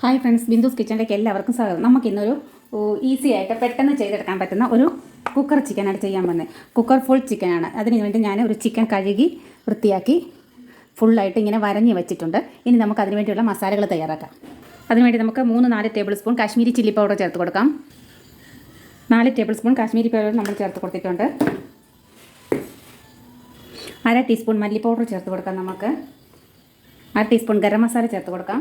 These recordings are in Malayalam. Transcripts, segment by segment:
ഹായ് ഫ്രണ്ട്സ് ബിന്ദുസ് കിച്ചണിലേക്ക് എല്ലാവർക്കും സ്വാഗതം. നമുക്ക് ഇന്നൊരു ഈസി ആയിട്ട് പെട്ടെന്ന് ചെയ്തെടുക്കാൻ പറ്റുന്ന ഒരു കുക്കർ ചിക്കനാണ് ചെയ്യാൻ പോകുന്നത്. കുക്കർ ഫുൾ ചിക്കനാണ് അതിന് വേണ്ടി ഞാൻ ഒരു ചിക്കൻ കഴുകി വൃത്തിയാക്കി ഫുള്ളായിട്ട് ഇങ്ങനെ വരഞ്ഞ് വെച്ചിട്ടുണ്ട്. ഇനി നമുക്ക് അതിന് വേണ്ടിയുള്ള മസാലകൾ തയ്യാറാക്കാം. അതിനുവേണ്ടി നമുക്ക് മൂന്ന് നാല് tablespoon Kashmiri chilli powder ചേർത്ത് കൊടുക്കാം. നാല് ടേബിൾ സ്പൂൺ കാശ്മീരി പൗഡർ നമ്മൾ ചേർത്ത് കൊടുത്തിട്ടുണ്ട്. അര ടീസ്പൂൺ മല്ലി പൗഡർ ചേർത്ത് കൊടുക്കാം നമുക്ക്. അര ടീസ്പൂൺ ഗരം മസാല ചേർത്ത് കൊടുക്കാം.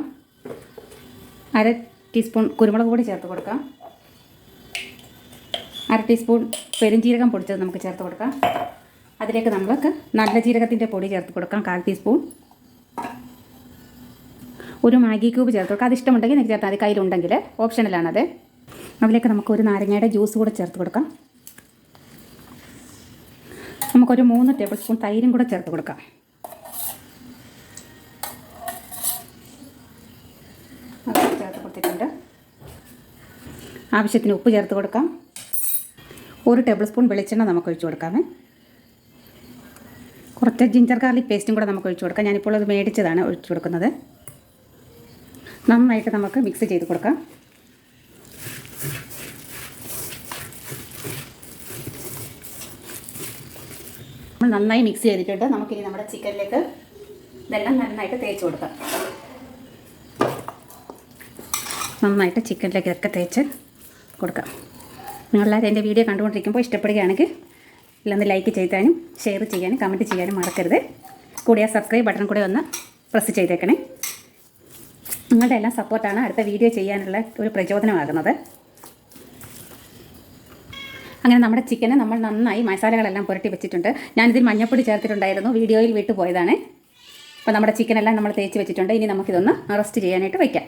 അര ടീസ്പൂൺ കുരുമുളക് പൊടി ചേർത്ത് കൊടുക്കാം. അര ടീസ്പൂൺ പെരുംജീരകം പൊടിച്ചത് നമുക്ക് ചേർത്ത് കൊടുക്കാം. അതിലേക്ക് നമ്മൾക്ക് നല്ല ജീരകത്തിന്റെ പൊടി ചേർത്ത് കൊടുക്കാം കാൽ ടീസ്പൂൺ. ഒരു മാഗി ക്യൂബ് ചേർത്ത് കൊടുക്കാം. അത് ഇഷ്ടമുണ്ടെങ്കിൽ നിങ്ങൾക്ക് ചേർത്താൽ മതി. കയ്യിലുണ്ടെങ്കിൽ ഓപ്ഷനിലാണത്. അതിലേക്ക് നമുക്ക് ഒരു നാരങ്ങയുടെ ജ്യൂസ് കൂടെ ചേർത്ത് കൊടുക്കാം. നമുക്കൊരു മൂന്ന് ടേബിൾ സ്പൂൺ തൈരും കൂടെ ചേർത്ത് കൊടുക്കാം. ചേർത്ത് കൊടുത്തിട്ടുണ്ട്. ആവശ്യത്തിന് ഉപ്പ് ചേർത്ത് കൊടുക്കാം. ഒരു ടേബിൾ സ്പൂൺ വെളിച്ചെണ്ണ നമുക്ക് ഒഴിച്ചു കൊടുക്കാമേ. കുറച്ച് ജിഞ്ചർ ഗാർലിക് പേസ്റ്റും കൂടെ നമുക്ക് ഒഴിച്ചു കൊടുക്കാം. ഞാനിപ്പോൾ അത് മേടിച്ചതാണ് ഒഴിച്ചു കൊടുക്കുന്നത്. നന്നായിട്ട് നമുക്ക് മിക്സ് ചെയ്ത് കൊടുക്കാം. നന്നായി മിക്സ് ചെയ്തിട്ടുണ്ട്. നമുക്കിനി നമ്മുടെ ചിക്കനിലേക്ക് ഇതെല്ലാം നന്നായിട്ട് തേച്ച് കൊടുക്കാം. നന്നായിട്ട് ചിക്കനിലേക്ക് ഇതൊക്കെ തേച്ച് കൊടുക്കാം. നിങ്ങളെല്ലാവരും എന്റെ വീഡിയോ കണ്ടുകൊണ്ടിരിക്കുമ്പോൾ ഇഷ്ടപ്പെടുകയാണെങ്കിൽ ഇല്ലൊന്ന് ലൈക്ക് ചെയ്താനും ഷെയർ ചെയ്യാനും കമന്റ് ചെയ്യാനും മറക്കരുത്. കൂടി ആ സബ്സ്ക്രൈബ് ബട്ടൺ കൂടെ ഒന്ന് പ്രസ് ചെയ്തേക്കണേ. നിങ്ങളുടെ എല്ലാം സപ്പോർട്ടാണ് അടുത്ത വീഡിയോ ചെയ്യാനുള്ള ഒരു പ്രചോദനമാകുന്നത്. അങ്ങനെ നമ്മുടെ ചിക്കന് നമ്മൾ നന്നായി മസാലകളെല്ലാം പുരട്ടി വെച്ചിട്ടുണ്ട്. ഞാനിതിൽ മഞ്ഞപ്പൊടി ചേർത്തിട്ടുണ്ടായിരുന്നു വീഡിയോയിൽ വിട്ടുപോയതാണ്. അപ്പോൾ നമ്മുടെ ചിക്കനെല്ലാം നമ്മൾ തേച്ച് വെച്ചിട്ടുണ്ട്. ഇനി നമുക്കിതൊന്ന് റെസ്റ്റ് ചെയ്യാനായിട്ട് വയ്ക്കാം.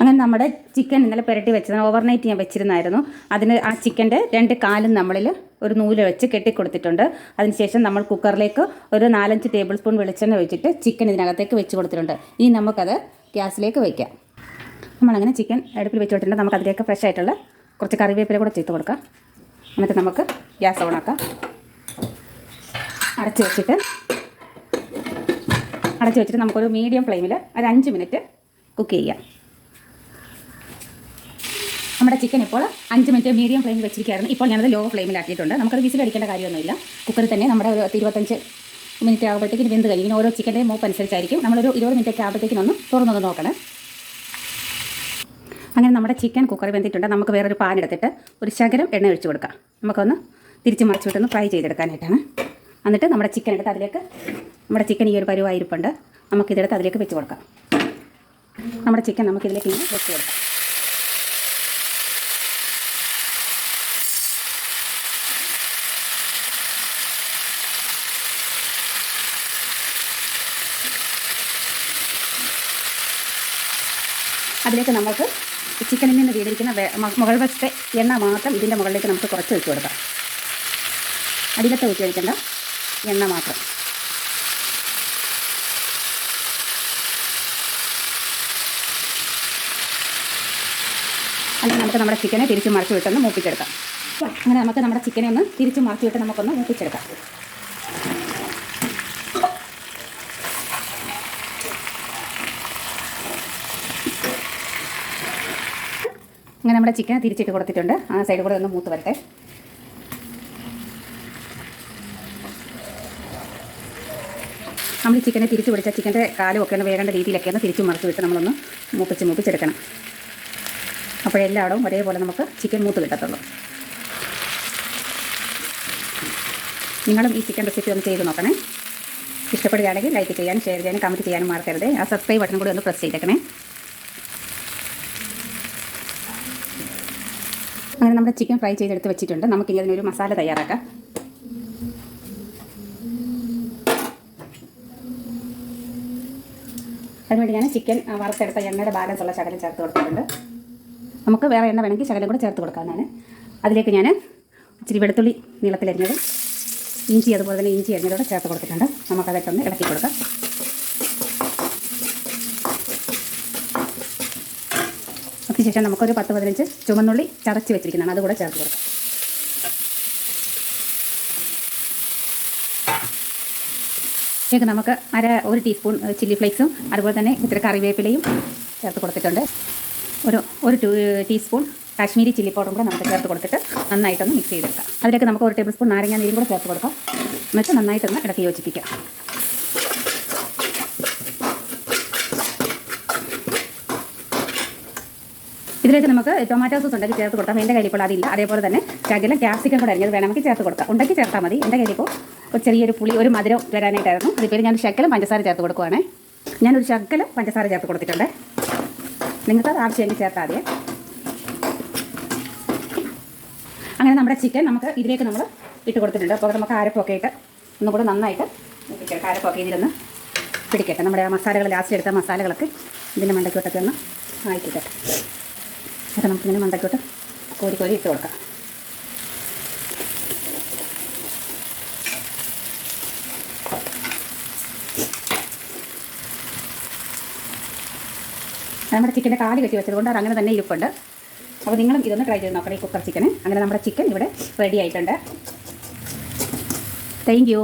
അങ്ങനെ നമ്മുടെ ചിക്കൻ ഇന്നലെ പുരട്ടി വെച്ചത് ഓവർനൈറ്റ് ഞാൻ വെച്ചിരുന്നായിരുന്നു. അതിന് ആ ചിക്കന്റെ രണ്ട് കാലും നമ്മളിൽ ഒരു നൂൽ വെച്ച് കെട്ടിക്കൊടുത്തിട്ടുണ്ട്. അതിനുശേഷം നമ്മൾ കുക്കറിലേക്ക് ഒരു നാലഞ്ച് ടേബിൾ സ്പൂൺ വെളിച്ചെണ്ണ വെച്ചിട്ട് ചിക്കൻ ഇതിനകത്തേക്ക് വെച്ച് കൊടുത്തിട്ടുണ്ട്. ഇനി നമുക്കത് ഗ്യാസിലേക്ക് വയ്ക്കാം നമ്മളങ്ങനെ ചിക്കൻ അടുപ്പിൽ വെച്ച് കൊടുത്തിട്ടുണ്ട്. നമുക്ക് അതിലേക്ക് ഫ്രഷ് ആയിട്ടുള്ള കുറച്ച് കറിവേപ്പില കൂടെ ചെയ്ത് കൊടുക്കാം. എന്നിട്ട് നമുക്ക് ഗ്യാസ് ഓണാക്കാം അടച്ച് വെച്ചിട്ട് അടച്ച് വെച്ചിട്ട് നമുക്കൊരു മീഡിയം ഫ്ലെയിമിൽ ഒരു അഞ്ച് മിനിറ്റ് കുക്ക് ചെയ്യാം. നമ്മുടെ ചിക്കൻ ഇപ്പോൾ അഞ്ച് മിനിറ്റ് മീഡിയം ഫ്ലെയിമിൽ വെച്ചിരിക്കുകയായിരുന്നു. ഇപ്പോൾ ഞാനത് ലോ ഫ്ലെയിമിലാക്കിയിട്ടുണ്ട് നമുക്കത് വിസിലടിക്കേണ്ട കാര്യമൊന്നുമില്ല. കുക്കറിൽ തന്നെ നമ്മുടെ ഒരു ഇരുപത്തഞ്ച് മിനിറ്റ് ആകുമ്പോഴത്തേക്കും വെന്ത് കഴിയും. ഓരോ ചിക്കന്റെ മൂപ്പ് അനുസരിച്ചായിരിക്കും. നമ്മളൊരു ഇരുപത് മിനിറ്റ് ആകുമ്പോഴത്തേക്കും ഒന്ന് തുറന്നൊന്ന് നോക്കണം. അങ്ങനെ നമ്മുടെ ചിക്കൻ കുക്കർ വെന്തിട്ടുണ്ട്. നമുക്ക് വേറൊരു പാൻ എടുത്തിട്ട് ഒരു ശകലം എണ്ണ ഒഴിച്ചു കൊടുക്കാം. നമുക്കൊന്ന് തിരിച്ച് മറിച്ച് വിട്ടൊന്ന് ഫ്രൈ ചെയ്തെടുക്കാനായിട്ടാണ്. എന്നിട്ട് നമ്മുടെ ചിക്കൻ എടുത്ത് അതിലേക്ക് നമ്മുടെ ചിക്കൻ ഈ ഒരു പരുവായിരിപ്പുണ്ട്. നമുക്കിതെടുത്ത് അതിലേക്ക് വെച്ച് കൊടുക്കാം. നമ്മുടെ ചിക്കൻ നമുക്കിതിലേക്ക് വെച്ച് കൊടുക്കാം. അതിലേക്ക് നമുക്ക് ചിക്കനിൽ നിന്ന് വീടിരിക്കുന്ന മുകൾ വശത്തെ എണ്ണ മാത്രം ഇതിന്റെ മുകളിലേക്ക് നമുക്ക് കുറച്ച് വെച്ച് കൊടുക്കാം. അടിയിലത്തെ ഊറ്റി ഒഴിക്കേണ്ട എണ്ണ മാത്രം. അല്ലെങ്കിൽ നമുക്ക് നമ്മുടെ ചിക്കനെ തിരിച്ച് മറിച്ച് വിട്ടൊന്ന് മൂപ്പിച്ചെടുക്കാം. അങ്ങനെ നമുക്ക് നമ്മുടെ ചിക്കനെ ഒന്ന് തിരിച്ച് മറിച്ച് വിട്ട് നമുക്കൊന്ന് മൂപ്പിച്ചെടുക്കാം. അങ്ങനെ നമ്മുടെ ചിക്കൻ തിരിച്ചിട്ട് കൊടുത്തിട്ടുണ്ട്. ആ സൈഡ് കൂടെ ഒന്ന് മൂത്ത് വരട്ടെ. നമ്മൾ ചിക്കനെ തിരിച്ച് പിടിച്ച ചിക്കന്റെ കാലും ഒക്കെ ഒന്ന് വേകേണ്ട രീതിയിലൊക്കെ ഒന്ന് തിരിച്ച് മറിച്ച് വിട്ട് നമ്മളൊന്ന് മൂപ്പിച്ച് മൂപ്പിച്ചെടുക്കണം. അപ്പോഴെല്ലായിടവും ഒരേപോലെ നമുക്ക് ചിക്കൻ മൂത്ത് കിട്ടത്തുള്ളൂ. നിങ്ങളും ഈ ചിക്കൻ റെസിപ്പി ഒന്ന് ചെയ്ത് നോക്കണേ. ഇഷ്ടപ്പെടുകയാണെങ്കിൽ ലൈക്ക് ചെയ്യാനും ഷെയർ ചെയ്യാനും കമന്റ് ചെയ്യാനും മറക്കരുത്. ആ സബ്സ്ക്രൈബ് ബട്ടൺ കൂടി ഒന്ന് പ്രസ് ചെയ്തേക്കണേ. അങ്ങനെ നമ്മുടെ ചിക്കൻ ഫ്രൈ ചെയ്തെടുത്ത് വെച്ചിട്ടുണ്ട്. നമുക്കിനി അതിനൊരു മസാല തയ്യാറാക്കാം. അതിനുവേണ്ടി ഞാൻ ചിക്കൻ വറുത്തെടുത്ത എണ്ണയുടെ ബാലൻസ് ഉള്ള ശകലം ചേർത്ത് കൊടുത്തിട്ടുണ്ട്. നമുക്ക് വേറെ എണ്ണ വേണമെങ്കിൽ ശകലം കൂടെ ചേർത്ത് കൊടുക്കാവുന്നതാണ്. അതിലേക്ക് ഞാൻ ഇച്ചിരി വെളുത്തുള്ളി നീളത്തിലരിഞ്ഞത് ഇഞ്ചി അതുപോലെ തന്നെ ഇഞ്ചി അരിഞ്ഞതോടെ ചേർത്ത് കൊടുത്തിട്ടുണ്ട്. നമുക്കതൊക്കെ ഇളക്കി കൊടുക്കാം. അതിനുശേഷം നമുക്കൊരു പത്ത് പതിനഞ്ച് ചുമന്നുള്ളി ചതച്ച് വെച്ചിരിക്കുന്നതാണ്. അതുകൂടെ ചേർത്ത് കൊടുക്കാം. ഇതിലേക്ക് നമുക്ക് അര ഒരു ടീസ്പൂൺ ചില്ലി ഫ്ലേക്സും അതുപോലെ തന്നെ ഇത്തിരി കറിവേപ്പിലയും ചേർത്ത് കൊടുത്തിട്ടുണ്ട്. ഒരു ഒരു ടീസ്പൂൺ കാശ്മീരി ചില്ലി പൗഡറും കൂടെ നമുക്ക് ചേർത്ത് കൊടുത്തിട്ട് നന്നായിട്ടൊന്ന് മിക്സ് ചെയ്തെടുക്കാം. അതിലേക്ക് നമുക്ക് ഒരു ടേബിൾ സ്പൂൺ നാരങ്ങ നീരും കൂടെ ചേർത്ത് കൊടുക്കാം. എന്നിട്ട് നന്നായിട്ടൊന്ന് ഇടയ്ക്ക് യോജിപ്പിക്കാം. ഇതിലേക്ക് നമുക്ക് ടൊമാറ്റോ സോസ് ഉണ്ടെങ്കിൽ ചേർത്ത് കൊടുക്കാം. എന്റെ കയ്യിൽ ഇപ്പോൾ അതില്ല. അതേപോലെ തന്നെ ശകലം ക്യാപ്സിക്കം കൂടെ അരിഞ്ഞത് വേണമെങ്കിൽ ചേർത്ത് കൊടുക്കാം. ഉണ്ടെങ്കിൽ ചേർത്താൽ മതി. എന്റെ കയ്യിൽ ഇപ്പോൾ ഒരു ചെറിയൊരു പുളി ഒരു മധുരം വരാനായിട്ടായിരുന്നു. അതിപ്പോൾ ഞാൻ ശകലം പഞ്ചസാര ചേർത്ത് കൊടുക്കുവാണേ. ഞാനൊരു ശകലം പഞ്ചസാര ചേർത്ത് കൊടുത്തിട്ടുണ്ട്. നിങ്ങൾക്ക് അത് ആവശ്യമെങ്കിൽ ചേർത്താൽ മതിയേ അങ്ങനെ നമ്മുടെ ചിക്കൻ നമുക്ക് ഇതിലേക്ക് നമ്മൾ ഇട്ട് കൊടുത്തിട്ടുണ്ട്. അപ്പോൾ നമുക്ക് ആരപ്പൊക്കെ ഇട്ട് ഒന്നും കൂടെ നന്നായിട്ട് ആരപ്പൊക്കെ ഇതിലൊന്ന് പിടിക്കട്ടെ. നമ്മുടെ മസാലകൾ ലാസ്റ്റ് എടുത്ത മസാലകളൊക്കെ ഇതിന്റെ മണ്ടയ്ക്കോട്ടൊക്കെ ഒന്ന് ആയിക്കിട്ടെ അത് നമുക്കിങ്ങനെ മണ്ടയ്ക്കോട്ട് കോരി കോരി ഇട്ട് കൊടുക്കാം. നമ്മുടെ ചിക്കന്റെ കാൽ കെട്ടി വെച്ചത് കൊണ്ട് അത് അങ്ങനെ തന്നെ ഇരിപ്പുണ്ട്. അപ്പോൾ നിങ്ങളും ഇതൊന്ന് ട്രൈ ചെയ്ത് നോക്കണം ഈ കുക്കർ ചിക്കന് അങ്ങനെ നമ്മുടെ ചിക്കൻ ഇവിടെ റെഡി ആയിട്ടുണ്ട്. Thank you